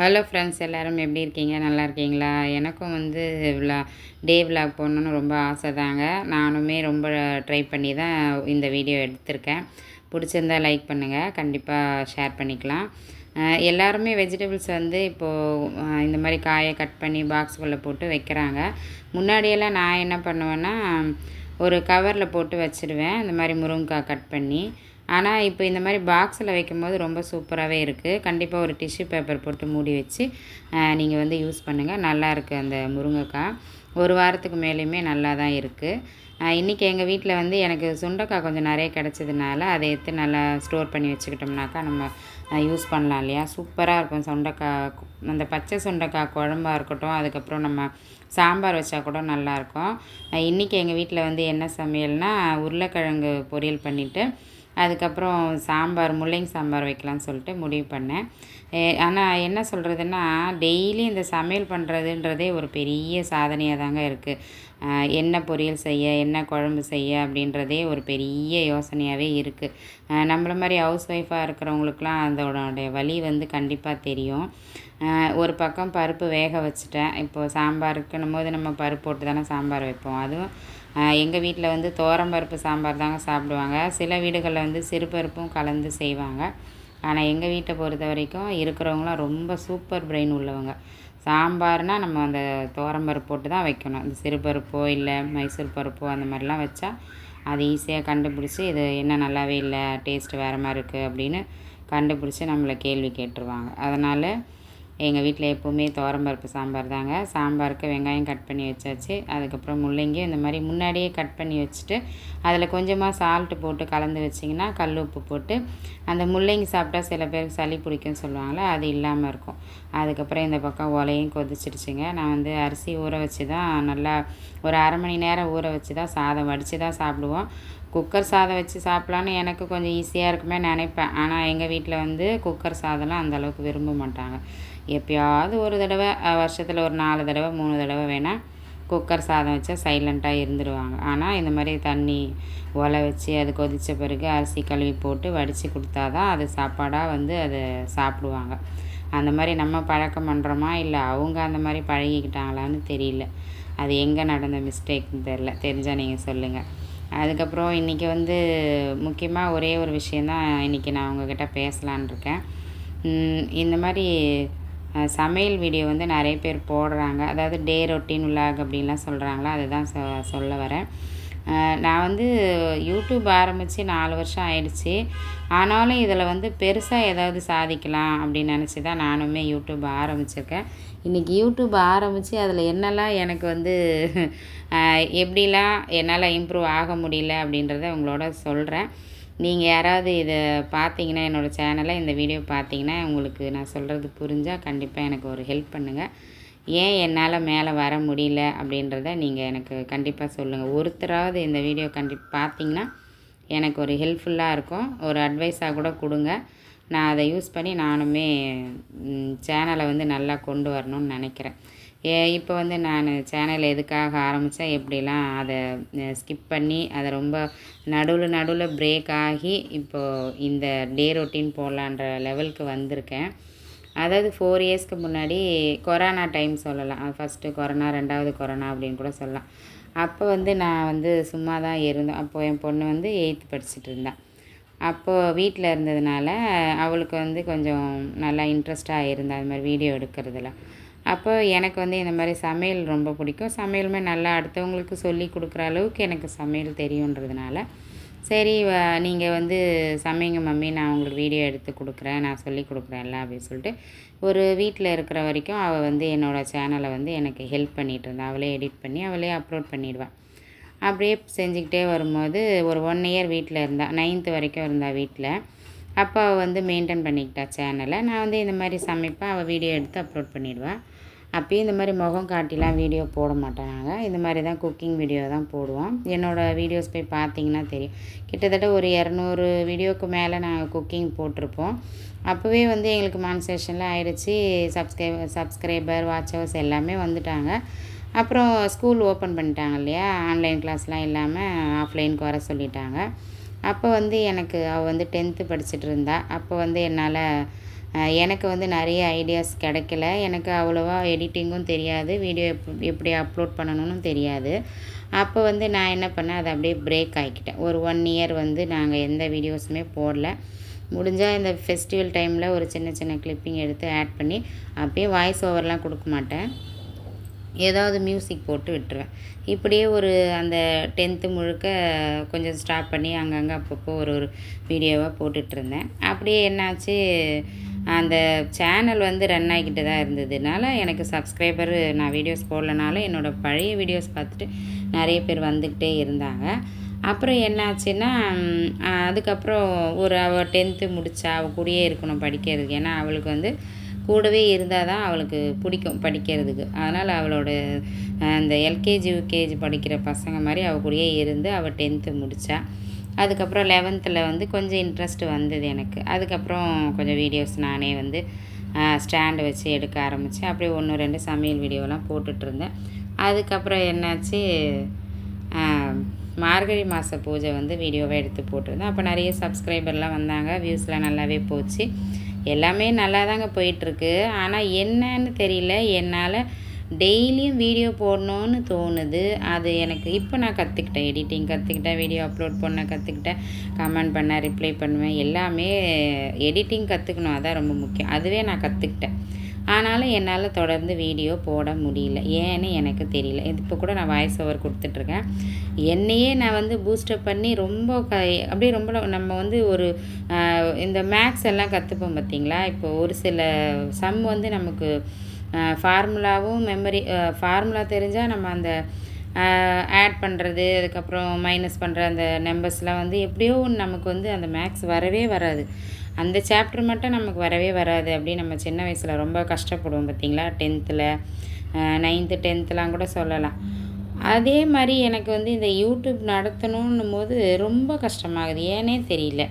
Hello friends எல்லோரும் எப்படி இருக்கீங்க? நல்லா இருக்கீங்களா? எனக்கும் வந்து விழா டே விலாக் போடணுன்னு ரொம்ப ஆசை தாங்க நானுமே ரொம்ப ட்ரை பண்ணி தான் இந்த வீடியோ எடுத்திருக்கேன். பிடிச்சிருந்தா லைக் பண்ணுங்கள் கண்டிப்பாக ஷேர் பண்ணிக்கலாம். எல்லாருமே வெஜிடபிள்ஸ் வந்து இப்போது இந்த மாதிரி காயை கட் பண்ணி பாக்ஸுக்குள்ளே போட்டு வைக்கிறாங்க. முன்னாடியெல்லாம் நான் என்ன பண்ணுவேன்னா ஒரு கவரில் போட்டு வச்சுருவேன். இந்த மாதிரி முருங்கைக்காய் கட் பண்ணி ஆனால் இப்போ இந்த மாதிரி பாக்ஸில் வைக்கும்போது ரொம்ப சூப்பராகவே இருக்குது கண்டிப்பாக ஒரு டிஷ்யூ பேப்பர் போட்டு மூடி வச்சு நீங்கள் வந்து யூஸ் பண்ணுங்கள் நல்லா இருக்குது அந்த முருங்கைக்காய். ஒரு வாரத்துக்கு மேலேயுமே நல்லா தான் இருக்குது இன்றைக்கி எங்கள் வீட்டில் வந்து எனக்கு சுண்டைக்காய் கொஞ்சம் நிறைய கிடச்சதுனால அதை எடுத்து நல்லா ஸ்டோர் பண்ணி வச்சுக்கிட்டோம்னாக்கா நம்ம யூஸ் பண்ணலாம் இல்லையா? சூப்பராக இருக்கும் சுண்டைக்காய். அந்த பச்சை சுண்டைக்காய் குழம்பா இருக்கட்டும் அதுக்கப்புறம் நம்ம சாம்பார் வச்சா கூட நல்லாயிருக்கும் இன்றைக்கி எங்கள் வீட்டில் வந்து என்ன சமையல்னால் உருளைக்கிழங்கு பொரியல் பண்ணிவிட்டு அதுக்கப்புறம் சாம்பார் முள்ளங்கி சாம்பார் வைக்கலாம்னு சொல்லிட்டு முடிவு பண்ணேன். ஆனால் என்ன சொல்கிறதுன்னா டெய்லி இந்த சமையல் பண்ணுறதுன்றதே ஒரு பெரிய சாதனையாக தாங்க இருக்குது என்ன பொரியல் செய்ய என்ன குழம்பு செய்ய அப்படின்றதே ஒரு பெரிய யோசனையாகவே இருக்குது நம்மள மாதிரி ஹவுஸ் ஒய்ஃபாக இருக்கிறவங்களுக்குலாம் அதோடைய வலி வந்து கண்டிப்பாக தெரியும். ஒரு பக்கம் பருப்பு வேக வச்சுட்டேன். இப்போது சாம்பாருக்குன்னும் போது நம்ம பருப்பு போட்டு தானே சாம்பார் வைப்போம். அதுவும் எங்கள் வீட்டில் வந்து பருப்பு சாம்பார் தாங்க சாப்பிடுவாங்க. சில வீடுகளில் வந்து சிறுபருப்பும் கலந்து செய்வாங்க. ஆனால் எங்கள் வீட்டை பொறுத்த வரைக்கும் இருக்கிறவங்களாம் ரொம்ப சூப்பர் பிரெயின் உள்ளவங்க. சாம்பார்னால் நம்ம அந்த பருப்பு போட்டு தான் வைக்கணும். இந்த சிறுபருப்போ இல்லை மைசூர் பருப்போ அந்த மாதிரிலாம் வச்சா அது ஈஸியாக கண்டுபிடிச்சி இது என்ன நல்லாவே இல்லை டேஸ்ட் வேறு மாதிரி இருக்குது அப்படின்னு கண்டுபிடிச்சி நம்மளை கேள்வி கேட்டுருவாங்க. அதனால் எங்கள் வீட்டில் எப்போவுமே பருப்பு சாம்பார் தாங்க. சாம்பாருக்கு வெங்காயம் கட் பண்ணி வச்சாச்சு. அதுக்கப்புறம் முள்ளங்கி இந்த மாதிரி முன்னாடியே கட் பண்ணி வச்சுட்டு அதில் கொஞ்சமாக சால்ட்டு போட்டு கலந்து வச்சிங்கன்னா கல் உப்பு போட்டு அந்த முள்ளங்கி சாப்பிட்டா சில பேருக்கு சளி பிடிக்கும்னு சொல்லுவாங்களே அது இல்லாமல் இருக்கும். அதுக்கப்புறம் இந்த பக்கம் ஒலையும் கொதிச்சிடுச்சுங்க. நான் வந்து அரிசி ஊற வச்சு தான் நல்லா ஒரு அரை மணி நேரம் ஊற வச்சு தான் சாதம் வடித்து தான் சாப்பிடுவோம். குக்கர் சாதம் வச்சு சாப்பிட்லான்னு எனக்கு கொஞ்சம் ஈஸியாக இருக்குமே நினைப்பேன். ஆனால் எங்கள் வீட்டில் வந்து குக்கர் சாதம்லாம் அந்தளவுக்கு விரும்ப மாட்டாங்க. எப்பயாவது ஒரு தடவை வருஷத்தில் ஒரு நாலு தடவை மூணு தடவை வேணால் குக்கர் சாதம் வச்சா சைலண்ட்டாக இருந்துருவாங்க. ஆனால் இந்த மாதிரி தண்ணி ஒலை வச்சு அது கொதித்த பிறகு அரிசி கழுவி போட்டு வடித்து கொடுத்தா தான் அது சாப்பாடாக வந்து அதை சாப்பிடுவாங்க. அந்த மாதிரி நம்ம பழக்கம் பண்ணுறோமா இல்லை அவங்க அந்த மாதிரி பழகிக்கிட்டாங்களான்னு தெரியல. அது எங்கே நடந்த மிஸ்டேக்னு தெரில தெரிஞ்சால் நீங்கள் சொல்லுங்கள் அதுக்கப்புறம் இன்றைக்கி வந்து முக்கியமாக ஒரே ஒரு விஷயந்தான் இன்றைக்கி நான் உங்ககிட்ட பேசலான் இருக்கேன். இந்த மாதிரி சமையல் வீடியோ வந்து நிறைய பேர் போடுறாங்க. அதாவது டே ரொட்டீன் விலாக் அப்படின்லாம் சொல்கிறாங்களா அதுதான் சொ சொல்ல வரேன். நான் வந்து யூடியூப் ஆரம்பித்து நாலு வருஷம் ஆயிடுச்சு. ஆனாலும் இதில் வந்து பெருசாக ஏதாவது சாதிக்கலாம் அப்படின்னு நினச்சி தான் நானுமே யூடியூப் ஆரம்பிச்சிருக்கேன். இன்றைக்கி யூடியூப் ஆரம்பித்து அதில் என்னெல்லாம் எனக்கு வந்து எப்படிலாம் என்னால் இம்ப்ரூவ் ஆக முடியல அப்படின்றத உங்களோட சொல்கிறேன் நீங்கள் யாராவது இதை பார்த்தீங்கன்னா என்னோடய சேனலை இந்த வீடியோ பார்த்தீங்கன்னா உங்களுக்கு நான் சொல்கிறது புரிஞ்சால் கண்டிப்பாக எனக்கு ஒரு ஹெல்ப் பண்ணுங்கள் ஏன் என்னால் மேலே வர முடியல அப்படின்றத நீங்கள் எனக்கு கண்டிப்பாக சொல்லுங்கள் ஒருத்தராவது இந்த வீடியோ கண்டி பார்த்தீங்கன்னா எனக்கு ஒரு ஹெல்ப்ஃபுல்லாக இருக்கும். ஒரு அட்வைஸாக கூட கொடுங்க. நான் அதை யூஸ் பண்ணி நானுமே சேனலை வந்து நல்லா கொண்டு வரணும்னு நினைக்கிறேன். ஏ இப்போ வந்து நான் சேனல் எதுக்காக ஆரம்பித்தேன் எப்படிலாம் அதை ஸ்கிப் பண்ணி அதை ரொம்ப நடுவில் நடுவில் பிரேக் ஆகி இப்போது இந்த டே ரொட்டீன் போடலான்ற லெவலுக்கு வந்திருக்கேன். அதாவது ஃபோர் இயர்ஸ்க்கு முன்னாடி கொரோனா டைம் சொல்லலாம். ஃபஸ்ட்டு கொரோனா ரெண்டாவது கொரோனா அப்படின்னு கூட சொல்லலாம். அப்போ வந்து நான் வந்து சும்மா தான் இருந்தேன். அப்போது என் பொண்ணு வந்து எயித்து படிச்சுட்டு இருந்தான் அப்போது வீட்டில் இருந்ததுனால அவளுக்கு வந்து கொஞ்சம் நல்லா இன்ட்ரெஸ்டாக இருந்தா அது மாதிரி வீடியோ எடுக்கிறதுல. அப்போ எனக்கு வந்து இந்த மாதிரி சமையல் ரொம்ப பிடிக்கும். சமையலுமே நல்லா அடுத்தவங்களுக்கு சொல்லி கொடுக்குற அளவுக்கு எனக்கு சமையல் தெரியுன்றதுனால சரி நீங்கள் வந்து சமைங்க மம்மி நான் உங்களுக்கு வீடியோ எடுத்து கொடுக்குறேன் நான் சொல்லி கொடுக்குறேன்ல அப்படின்னு சொல்லிட்டு ஒரு வீட்டில் இருக்கிற வரைக்கும் அவள் வந்து என்னோடய சேனலை வந்து எனக்கு ஹெல்ப் பண்ணிகிட்டு இருந்தா. அவளே எடிட் பண்ணி அவளே அப்லோட் பண்ணிடுவாள் அப்படியே செஞ்சுக்கிட்டே வரும்போது ஒரு ஒன் இயர் வீட்டில் இருந்தாள் நைன்த்து வரைக்கும் இருந்தாள் வீட்டில் அப்போ அவள் வந்து மெயின்டைன் பண்ணிக்கிட்டா சேனலை நான் வந்து இந்த மாதிரி சமைப்பேன் அவள் வீடியோ எடுத்து அப்லோட் பண்ணிவிடுவேன் அப்பயும் இந்த மாதிரி முகம் காட்டிலாம் வீடியோ போட மாட்டோம் நாங்கள் இந்த மாதிரி தான் குக்கிங் வீடியோ தான் போடுவோம். என்னோடய வீடியோஸ் போய் பார்த்தீங்கன்னா தெரியும். கிட்டத்தட்ட ஒரு இரநூறு வீடியோவுக்கு மேலே நாங்கள் குக்கிங் போட்டிருப்போம். அப்போவே வந்து எங்களுக்கு மான்சேஷனில் ஆயிடுச்சு சப்ஸ்கிரைப் சப்ஸ்கிரைபர் வாட்ச் எல்லாமே வந்துட்டாங்க. அப்புறம் ஸ்கூல் ஓப்பன் பண்ணிட்டாங்க இல்லையா? ஆன்லைன் கிளாஸ்லாம் இல்லாமல் ஆஃப்லைனுக்கு வர சொல்லிட்டாங்க. அப்போ வந்து எனக்கு அவள் வந்து டென்த்து படிச்சுட்டு இருந்தா. அப்போ வந்து என்னால் எனக்கு வந்து நிறைய ஐடியாஸ் கிடைக்கல. எனக்கு அவ்வளோவா எடிட்டிங்கும் தெரியாது. வீடியோ எப் எப்படி அப்லோட் பண்ணணும்னு தெரியாது. அப்போ வந்து நான் என்ன பண்ணேன்? அதை அப்படியே பிரேக் ஆகிக்கிட்டேன் ஒரு ஒன் இயர் வந்து நாங்கள் எந்த வீடியோஸுமே போடல. முடிஞ்சால் இந்த ஃபெஸ்டிவல் டைமில் ஒரு சின்ன சின்ன கிளிப்பிங் எடுத்து ஆட் பண்ணி அப்பயே வாய்ஸ் ஓவர்லாம் கொடுக்க மாட்டேன். ஏதாவது மியூசிக் போட்டு விட்டுருவேன். இப்படியே ஒரு அந்த டென்த்து முழுக்க கொஞ்சம் ஸ்டாப் பண்ணி அங்கங்கே அப்பப்போ ஒரு ஒரு வீடியோவாக போட்டுட்ருந்தேன் அப்படியே என்னாச்சு அந்த சேனல் வந்து ரன் ஆகிக்கிட்டு தான் இருந்ததுனால எனக்கு சப்ஸ்கிரைபர் நான் வீடியோஸ் போடலனாலும் என்னோடய பழைய வீடியோஸ் பார்த்துட்டு நிறைய பேர் வந்துக்கிட்டே இருந்தாங்க. அப்புறம் என்னாச்சுன்னா அதுக்கப்புறம் ஒரு அவள் டென்த்து முடித்தா அவள் கூடயே இருக்கணும் படிக்கிறதுக்கு. ஏன்னா அவளுக்கு வந்து கூடவே இருந்தால் தான் அவளுக்கு பிடிக்கும் படிக்கிறதுக்கு. அதனால் அவளோட அந்த எல்கேஜி யூகேஜி படிக்கிற பசங்க மாதிரி அவள் கூடயே இருந்து அவள் டென்த்து முடித்தா அதுக்கப்புறம் லெவன்த்தில் வந்து கொஞ்சம் இன்ட்ரெஸ்ட் வந்தது எனக்கு. அதுக்கப்புறம் கொஞ்சம் வீடியோஸ் நானே வந்து ஸ்டாண்டு வச்சு எடுக்க ஆரம்பித்தேன் அப்படியே ஒன்று ரெண்டு சமையல் வீடியோலாம் போட்டுட்ருந்தேன் அதுக்கப்புறம் என்னாச்சு மார்கழி மாத பூஜை வந்து வீடியோவை எடுத்து போட்டிருந்தேன். அப்போ நிறைய சப்ஸ்கிரைபர்லாம் வந்தாங்க. வியூஸ்லாம் நல்லாவே போச்சு. எல்லாமே நல்லா தாங்க போயிட்டுருக்கு. ஆனால் என்னன்னு தெரியல. என்னால் டெய்லியும் வீடியோ போடணுன்னு தோணுது. அது எனக்கு இப்போ நான் கற்றுக்கிட்டேன் எடிட்டிங் கற்றுக்கிட்டேன் வீடியோ அப்லோட் பண்ண கற்றுக்கிட்டேன் கமெண்ட் பண்ண ரிப்ளை பண்ணுவேன். எல்லாமே எடிட்டிங் கற்றுக்கணும் அதான் ரொம்ப முக்கியம். அதுவே நான் கற்றுக்கிட்டேன் ஆனாலும் என்னால் தொடர்ந்து வீடியோ போட முடியல. ஏன்னு எனக்கு தெரியல. இப்போ கூட நான் வாய்ஸ் ஓவர் கொடுத்துட்ருக்கேன். என்னையே நான் வந்து பூஸ்டப் பண்ணி ரொம்ப க அப்படியே ரொம்ப நம்ம வந்து ஒரு இந்த மேக்ஸ் எல்லாம் கற்றுப்போம் பார்த்திங்களா இப்போ ஒரு சில சம் வந்து நமக்கு ஃபார்முலாவும் மெமரி ஃபார்முலா தெரிஞ்சால் நம்ம அந்த ஆட் பண்ணுறது அதுக்கப்புறம் மைனஸ் பண்ணுற அந்த நம்பர்ஸ்லாம் வந்து எப்படியோ ஒன்று நமக்கு வந்து அந்த மேக்ஸ் வரவே வராது. அந்த சாப்டர் மட்டும் நமக்கு வரவே வராது. அப்படின்னு நம்ம சின்ன வயசில் ரொம்ப கஷ்டப்படுவோம் பார்த்திங்களா? டென்த்தில் நைன்த்து டென்த்துலாம் கூட சொல்லலாம். அதே மாதிரி எனக்கு வந்து இந்த யூடியூப் நடத்தணுன்னும் போது ரொம்ப கஷ்டமாகுது. ஏன்னே தெரியல.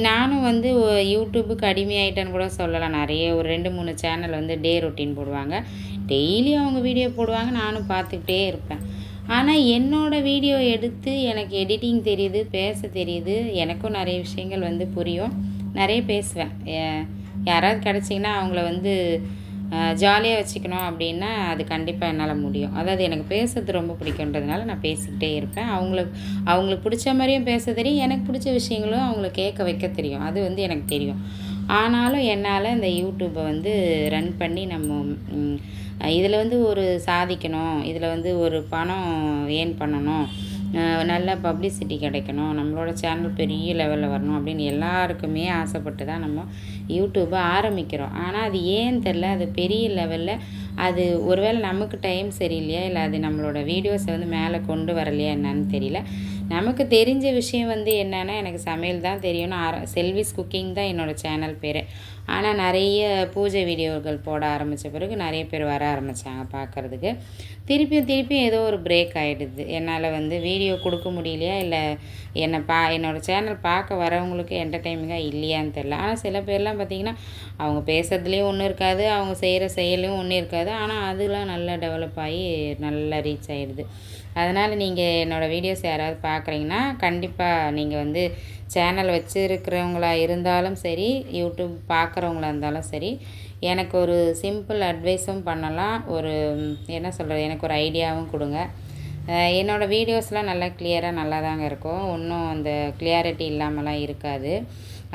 நானும் வந்து யூடியூபுக்கு அடிமையாயிட்டேன்னு கூட சொல்லலாம். நிறைய ஒரு ரெண்டு மூணு சேனல் வந்து டே ரொட்டீன் போடுவாங்க. டெய்லி அவங்க வீடியோ போடுவாங்க. நானும் பார்த்துக்கிட்டே இருப்பேன். ஆனால் என்னோடய வீடியோ எடுத்து எனக்கு எடிட்டிங் தெரியுது பேச தெரியுது. எனக்கும் நிறைய விஷயங்கள் வந்து புரியும். நிறைய பேசுவேன். யாராவது கிடச்சிங்கன்னா அவங்கள வந்து ஜாலியாக வச்சுக்கணும் அப்படின்னா அது கண்டிப்பாக என்னால் முடியும். அதாவது எனக்கு பேசுறது ரொம்ப பிடிக்குன்றதுனால நான் பேசிக்கிட்டே இருப்பேன். அவங்களுக்கு அவங்களுக்கு பிடிச்ச மாதிரியும் பேச தெரியும். எனக்கு பிடிச்ச விஷயங்களும் அவங்கள கேட்க வைக்க தெரியும். அது வந்து எனக்கு தெரியும். ஆனாலும் என்னால் இந்த யூடியூப்பை வந்து ரன் பண்ணி நம்ம இதில் வந்து ஒரு சாதிக்கணும். இதில் வந்து ஒரு பணம் ஏர்ன் பண்ணணும். நல்ல பப்ளிசிட்டி கிடைக்கணும். நம்மளோட சேனல் பெரிய லெவலில் வரணும் அப்படின்னு எல்லாருக்குமே ஆசைப்பட்டு தான் நம்ம யூடியூப்பை ஆரம்பிக்கிறோம். ஆனால் அது ஏன்னு தெரில அது பெரிய லெவலில் அது ஒருவேளை நமக்கு டைம் சரியில்லையா? இல்லை அது நம்மளோட வீடியோஸை வந்து மேலே கொண்டு வரலையா? என்னன்னு தெரியல. நமக்கு தெரிஞ்ச விஷயம் வந்து என்னென்னா எனக்கு சமையல் தான் தெரியும். செல்விஸ் குக்கிங் தான் என்னோடய சேனல் பேர். ஆனால் நிறைய பூஜை வீடியோக்கள் போட ஆரம்பித்த பிறகு நிறைய பேர் வர ஆரம்பித்தாங்க பார்க்குறதுக்கு திருப்பியும் திருப்பியும் ஏதோ ஒரு பிரேக் ஆகிடுது என்னால் வந்து வீடியோ கொடுக்க முடியலையா? இல்லை என்னை பா என்னோடய சேனல் பார்க்க வரவங்களுக்கு என்டர்டைமிங்காக இல்லையான்னு தெரில ஆனால் சில பேர்லாம் பார்த்திங்கன்னா அவங்க பேசுறதுலேயும் ஒன்றும் இருக்காது. அவங்க செய்கிற செயலையும் ஒன்றும் இருக்காது. ஆனால் அதெலாம் நல்லா டெவலப் ஆகி நல்லா ரீச் ஆகிடுது அதனால் நீங்கள் என்னோடய வீடியோஸ் யாராவது பார்க்குறீங்கன்னா கண்டிப்பாக நீங்கள் வந்து சேனல் வச்சுருக்கிறவங்களா இருந்தாலும் சரி யூடியூப் பார்க்குறவங்களா இருந்தாலும் சரி எனக்கு ஒரு சிம்பிள் அட்வைஸும் பண்ணலாம். ஒரு என்ன சொல்கிறது எனக்கு ஒரு ஐடியாவும் கொடுங்க. என்னோடய வீடியோஸ்லாம் நல்லா கிளியராக நல்லா தாங்க இருக்கும். ஒன்றும் அந்த கிளியாரிட்டி இல்லாமலாம் இருக்காது.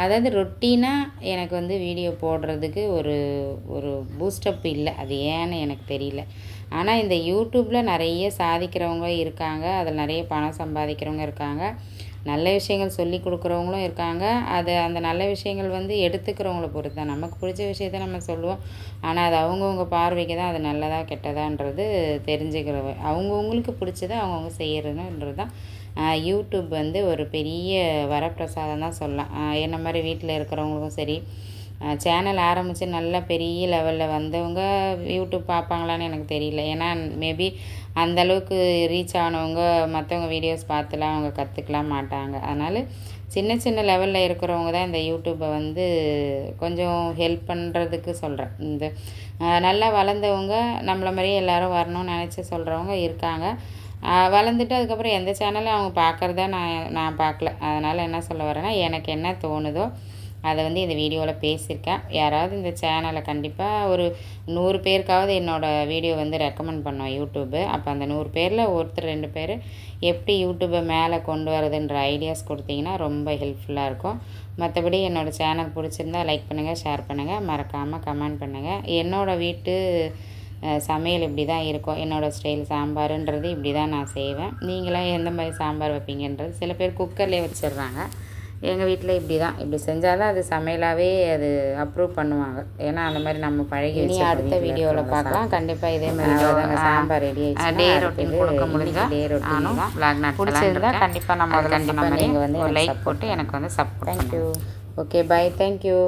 அதாவது ரொட்டீனாக எனக்கு வந்து வீடியோ போடுறதுக்கு ஒரு ஒரு பூஸ்டப் இல்லை. அது ஏன்னு எனக்கு தெரியல. ஆனால் இந்த யூடியூப்பில் நிறைய சாதிக்கிறவங்க இருக்காங்க. அதில் நிறைய பணம் சம்பாதிக்கிறவங்க இருக்காங்க. நல்ல விஷயங்கள் சொல்லி கொடுக்குறவங்களும் இருக்காங்க. அது அந்த நல்ல விஷயங்கள் வந்து எடுத்துக்கிறவங்கள பொறுத்து தான் நமக்கு பிடிச்ச விஷயத்த நம்ம சொல்லுவோம். ஆனால் அது அவங்கவுங்க பார்வைக்கு தான் அது நல்லதா கெட்டதான்றது தெரிஞ்சுக்கிற அவங்கவுங்களுக்கு பிடிச்சதை அவங்கவுங்க செய்கிறதுன்றது தான். யூடியூப் வந்து ஒரு பெரிய வரப்பிரசாதம் தான் சொல்லலாம் என்ன மாதிரி வீட்டில் இருக்கிறவங்களுக்கும் சரி சேனல் ஆரம்பித்து நல்ல பெரிய லெவலில் வந்தவங்க யூடியூப் பார்ப்பாங்களான்னு எனக்கு தெரியல. ஏன்னா மேபி அந்தளவுக்கு ரீச் ஆனவங்க மற்றவங்க வீடியோஸ் பார்த்துலாம் அவங்க கற்றுக்கலாம் மாட்டாங்க. அதனால் சின்ன சின்ன லெவலில் இருக்கிறவங்க தான் இந்த யூடியூப்பை வந்து கொஞ்சம் ஹெல்ப் பண்ணுறதுக்கு சொல்கிறேன் இந்த நல்லா வளர்ந்தவங்க நம்மள மாதிரியே எல்லோரும் வரணும்னு நினச்சி சொல்கிறவங்க இருக்காங்க. வளர்ந்துட்டு அதுக்கப்புறம் எந்த சேனலும் அவங்க பார்க்குறத நான் நான் பார்க்கல. அதனால் என்ன சொல்ல வரேன்னா எனக்கு என்ன தோணுதோ அதை வந்து இந்த வீடியோவில் பேசியிருக்கேன். யாராவது இந்த சேனலை கண்டிப்பாக ஒரு நூறு பேருக்காவது என்னோடய வீடியோ வந்து ரெக்கமெண்ட் பண்ணோம் யூடியூப்பு அப்போ அந்த நூறு பேரில் ஒருத்தர் ரெண்டு பேர் எப்படி யூடியூப்பை மேலே கொண்டு வரதுன்ற ஐடியாஸ் கொடுத்தீங்கன்னா ரொம்ப ஹெல்ப்ஃபுல்லாக இருக்கும். மற்றபடி என்னோடய சேனல் பிடிச்சிருந்தா லைக் பண்ணுங்கள் ஷேர் பண்ணுங்கள் மறக்காமல் கமெண்ட் பண்ணுங்கள் என்னோடய வீட்டு சமையல் இப்படி தான் இருக்கும். என்னோடய ஸ்டைல் சாம்பாருன்றது இப்படி தான் நான் செய்வேன். நீங்களாம் எந்த மாதிரி சாம்பார் வைப்பீங்கன்றது சில பேர் குக்கர்லேயே வச்சிடுறாங்க. எங்கள் வீட்டில் இப்படி தான் இப்படி செஞ்சால் தான் அது சமையலாகவே அது அப்ரூவ் பண்ணுவாங்க. ஏன்னா அந்த மாதிரி நம்ம பழகி இனி அடுத்த வீடியோவில் பார்க்கலாம். கண்டிப்பாக இதே மாதிரி சாம்பார் ரெடி டே ரொட்டீன் கொடுக்க முடிஞ்சா டே நானும் ரொட்டீன் vlog நடத்தலாம்னு பிடிச்சிருந்தா. கண்டிப்பாக நம்ம கண்டிப்பாக கண்டிப்பா நீங்கள் வந்து லைக் போட்டு எனக்கு வந்து support thank you okay bye thank you